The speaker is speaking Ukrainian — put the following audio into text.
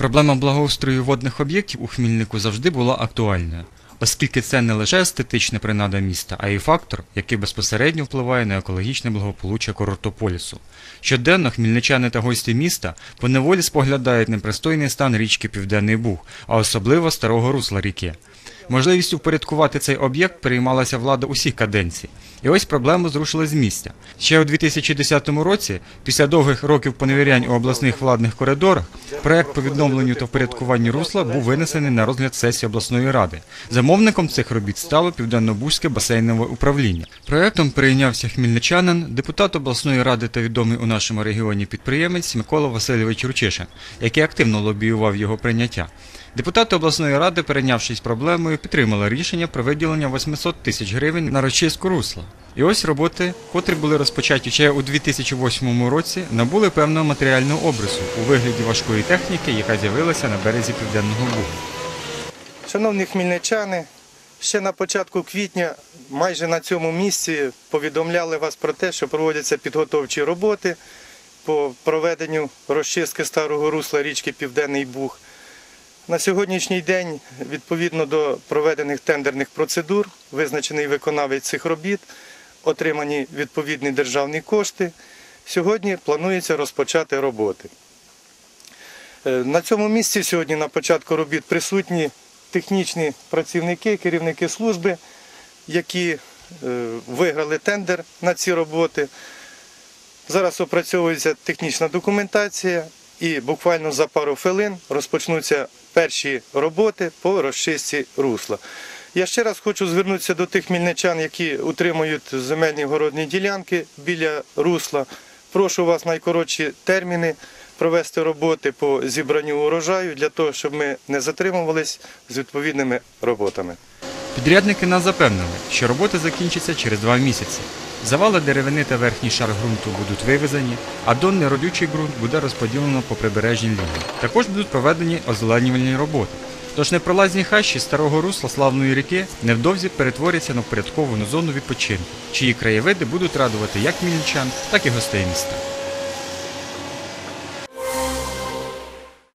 Проблема благоустрою водних об'єктів у Хмільнику завжди була актуальною, оскільки це не лише естетична принада міста, а й фактор, який безпосередньо впливає на екологічне благополуччя курортополісу. Щоденно хмільничани та гості міста поневолі споглядають непристойний стан річки Південний Буг, а особливо старого русла ріки. Можливістю впорядкувати цей об'єкт переймалася влада усіх каденцій. І ось проблему зрушили з місця. Ще у 2010 році, після довгих років поневірянь у обласних владних коридорах, проект по відновленню та впорядкуванню русла був винесений на розгляд сесії обласної ради. Замовником цих робіт стало Південно-Бузьке басейнове управління. Проектом перейнявся хмільничанин, депутат обласної ради та відомий у нашому регіоні підприємець Микола Васильович Ручишин, який активно лобіював його прийняття. Депутати обласної ради, перейнявшись проблемою, підтримали рішення про виділення 800 тисяч гривень на розчистку русла. І ось роботи, котрі були розпочаті ще у 2008 році, набули певного матеріального обрису у вигляді важкої техніки, яка з'явилася на березі Південного Бугу. Шановні хмельничани, ще на початку квітня майже на цьому місці повідомляли вас про те, що проводяться підготовчі роботи по проведенню розчистки старого русла річки Південний Буг. На сьогоднішній день, відповідно до проведених тендерних процедур, визначений виконавець цих робіт, отримані відповідні державні кошти. Сьогодні планується розпочати роботи. Е, На цьому місці сьогодні на початку робіт присутні технічні працівники, керівники служби, які е, виграли тендер на ці роботи. Зараз опрацьовується технічна документація і буквально за пару хвилин розпочнуться перші роботи по розчистці русла. Я ще раз хочу звернутися до тих хмельничан, які утримують земельні городні ділянки біля русла. Прошу вас найкоротші терміни провести роботи по зібранню урожаю для того, щоб ми не затримувались з відповідними роботами. Підрядники нас запевнили, що роботи закінчаться через два місяці. Завали деревини та верхній шар ґрунту будуть вивезені, а донний родючий ґрунт буде розподілено по прибережній лінії. Також будуть проведені озеленювальні роботи. Тож непролазні хащі старого русла славної ріки невдовзі перетворяться на впорядковану зону відпочинку, чиї краєвиди будуть радувати як мільничан, так і гостей міста.